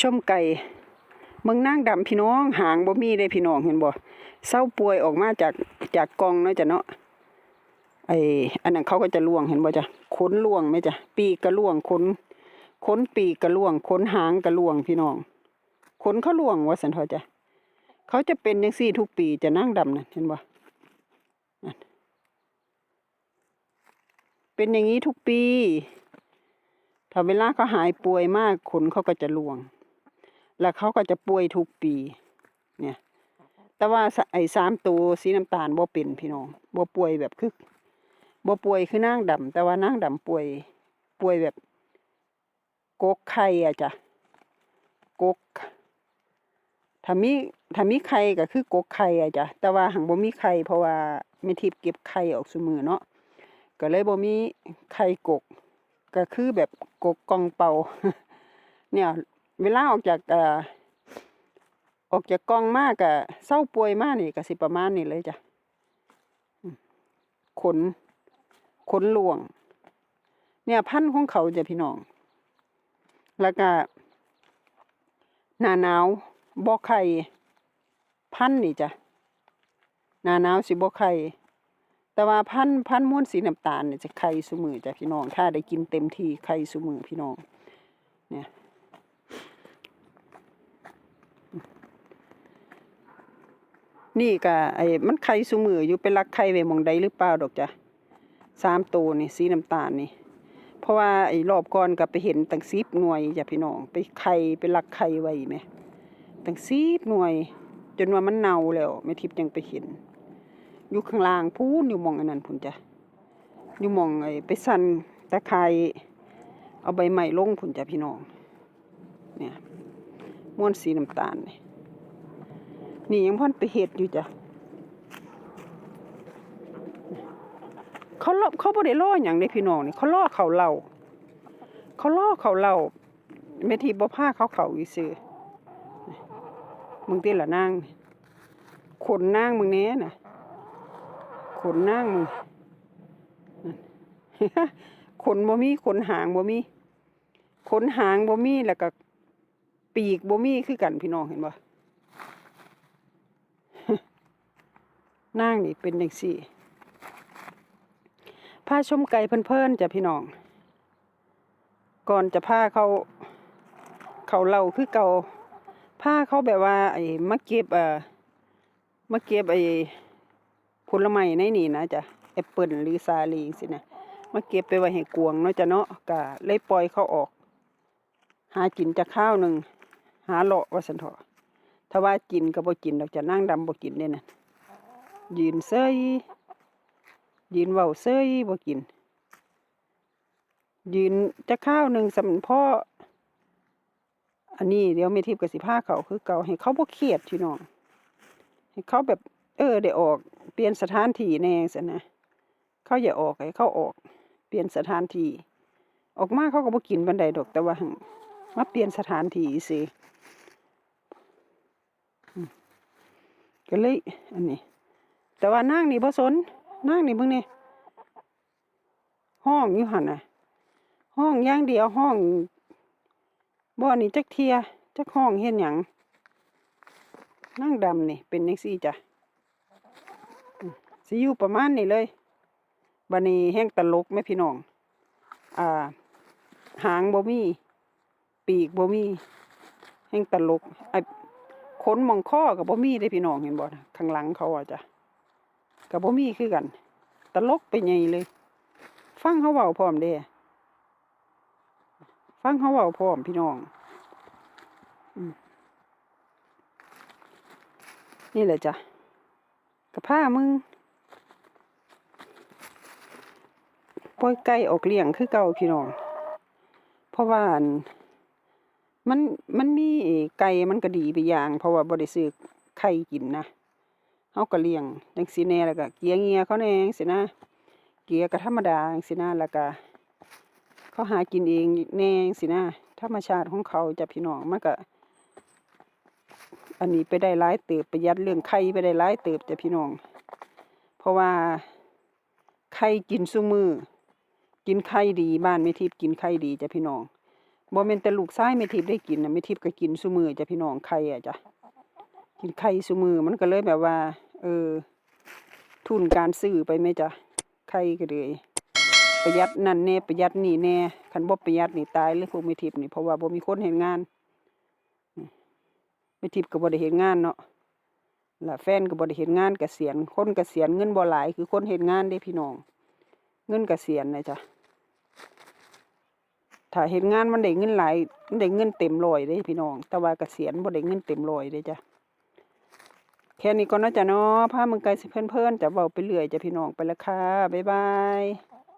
ชมไก่เมืองนางดำพี่น้องหางบ่มีเลยพี่น้องเห็นบ่เศร้าป่วยออกมาจากจากกองเนาะจ้ะเนาะไออันนั้นเขาก็จะล่วงเห็นบ่จ้ะขนล่วงไหมจ้ะปีกก็ล่วงขนขนปีกก็ล่วงขนหางก็ล่วงพี่น้องขนเขาล่วงว่าสันเถอจ้ะเขาจะเป็นจังซี่ทุกปีจะนางดำน่ะเห็นบ่เป็นอย่างนี้ทุกปีถ้าเวลาเขาหายป่วยมากขนเขาก็จะร่วง แล้วเขาก็จะป่วยทุกปี เนี่ย แต่ว่าไอ้สามตัวสีน้ำตาลบ่เป็นพี่น้องบ่ป่วยแบบคือบ่ป่วยคือนางดำแต่ว่านางดำป่วยป่วยแบบกกไข่อะจ้ะกกถ้ามีถ้ามีไข่ก็คือกกไข่อะจ้ะแต่ว่าหังบ่มีไข่เพราะว่าแม่ทิพเก็บไข่ออกซุมือเนาะก็เลยบ่มีไข่กก ก็คือแบบกกกองเป่าเนี่ย เวลาออกจากเอ่อออกจากกองมากอะเศร้าป่วยมากนี่ก็สิประมาณนี้เลยจ้ะขนขนหลวง เนี่ยพันธุ์ของเขาจะพี่น้อง แล้วก็หนาหนาวบ่ไข่พันธุ์นี่จ้ะหนาหนาวสิบ่ไข่แต่ว่าพันธุ์พันธุ์ม้วนสีน้ำตาลเนี่ยจะไข่ซุมือจ้ะพี่น้อง ถ้าได้กินเต็มทีไข่ซุมือพี่น้อง เนี่ย นี่ก็ไอ้มันไข่ซุมืออยู่เป็นรักไข่ไว้มองใดหรือเปล่าดอกจ้ะสามตัวนี่สีน้ำตาลนี่ เพราะว่าไอ้รอบก่อนก็ไปเห็นตั้งสิบหน่วยจ้ะพี่น้องไปไข่ไปรักไข่ไว้ไหมตั้งสิบหน่วย จนว่ามันเน่าแล้วแม่ทิพย์ยังไปเห็น อยู่ข้างล่างพูนอยู่มองอันนั้นพุ่นจ้ะอยู่มองไอ้ไปสั่นตะไคร้เอาใบไม้ลงพุ่นจ้ะพี่น้องเนี่ยม้วนสีน้ำตาลนี่ นี่ยังพ่นไปเห็ดอยู่จ้ะเขาล่อเขาบ่ได้ล่ออย่างเลยพี่น้องนี่เขาล่อเขาเหล่าเขาล่อเขาเหล่าแม่ทีบ่ผ้าเขาเขาอีซื่อมึงติละนางขนนางมึงแน่น่ะขนนางมึงขนบ่มีขนหางบ่มีขนหางบ่มีแล้วก็ปีกบ่มีคือกันพี่น้องเห็นบ่ นางนี่เป็นจังซี่พาชมไก่เพิ่นๆจ้ะพี่น้อง ก่อนจะพาเขาเขาเล่าคือเก่าพาเขาแบบว่า ไอ้มาเก็บเอ่อมาเก็บไอ้ผลไม้ในนี่นะจ้ะแอปเปิลหรือซาลีสินะมาเก็บไปไว้ให้กวงเนาะจ้ะเนาะก็เลยปล่อยเขาออก หากินจากข้าวหนึ่งหาเลาะว่าสันเถาะถ้าว่ากินก็บ่กินดอกจะนั่งดำบ่กินเด้น่ะ ยืนเซยยืนเว้าเซยบ่กิน ยืนจะข้าวหนึ่งสำพ่ออันนี้เดี๋ยวเมทิพย์กับสิพาเขาคือเก่าให้เขาบ่เครียดพี่น้องให้เขาแบบ เออได้ออก เปลี่ยนสถานที่แน่สินะเขาอย่าออกให้เขาออก เปลี่ยนสถานที่ออกมาเขาก็บ่กินบันไดดอกแต่ว่ามาเปลี่ยนสถานที่สิก็เลยอันนี้ แต่ว่านางนี่บ่สนนางนี่เบิ่งนี่ห้องอยู่หั่นน่ะ ห้องอย่างเดียวห้องบ่อนนี่จักเทียจักห้องเฮ็ดหยังนั่งดำนี่เป็นจังซี่จ้ะสิอยู่ประมาณนี้เลยบัดนี้แห้งตลกแม่พี่น้อง อ่า หางบ่มี ปีกบ่มี แห้งตลกไอ้ขนมองข้อก็บ่มีเด้พี่น้องเห็นบ่ข้างหลังเขาอะจ้ะ ก็บ่มีคือกัน ตลกไปใหญ่เลย ฟังเขาเว้าพร้อมเด้ฟังเขาเว้าพร้อมพี่น้องอนี่แหละจ้ะกับผ้ามึงปล่อยไก่ออกเลี้ยงคือเก่าพี่น้อง เพราะว่ามันมันมันมีไก่มันก็ดีไปอย่าง เพราะว่าบ่ได้ซื้อไข่กินนะ เฮาก็เลี้ยงจังซี่แน่แล้วก็เกียเงียเขาแน่จังซี่นะเกียก็ธรรมดาจังสีนะแล้วก็เขาหากินเองแน่จังสินะธรรมชาติของเขาจะพี่น้องมันก็อันนี้ไปได้หลายเติบประหยัดเรื่องไข่ไปได้หลายเติบจะพี่น้อง เพราะว่าไข่กินซุมือ กินไข่ดีบ้านไม่ทิพย์กินไข่ดีจะพี่น้องบ่แม่นแต่ลูกชายแม่ทิพย์ได้กินนะแม่ทิพย์ก็กินซุมื้อจะพี่น้องไข่อะจ้ะกินไข่ซุมื้อมันก็เลยแบบว่า เออ ทุนการซื้อไปไหมจ้ะไข่ก็เลยประหยัดนั่นแน่ประหยัดนี่แน่คันบ่ประหยัดนี่ตายเลยพวกแม่ทิพนี่เพราะว่าบ่มีคนเฮ็ดงานอืมแม่ทิพก็บ่ได้เฮ็ดงานเนาะและแฟนก็บ่ได้เฮ็ดงานเกษียณคนเกษียณเงินบ่หลายคือคนเฮ็ดงานเด้พี่น้อง เงินเกษียณนะจ้ะถ้าเฮ็ดงานมันได้เงินหลายมันได้เงินเต็มร้อยเด้พี่น้อง แต่ว่าเกษียณบ่ได้เงินเต็มร้อยเด้จ้ะ แค่นี้ก็น่าจะเนาะพามึงไกลสิเพื่อนๆจะเบาไปเรื่อยจะพี่น้องไปและค่ะบ๊ายบาย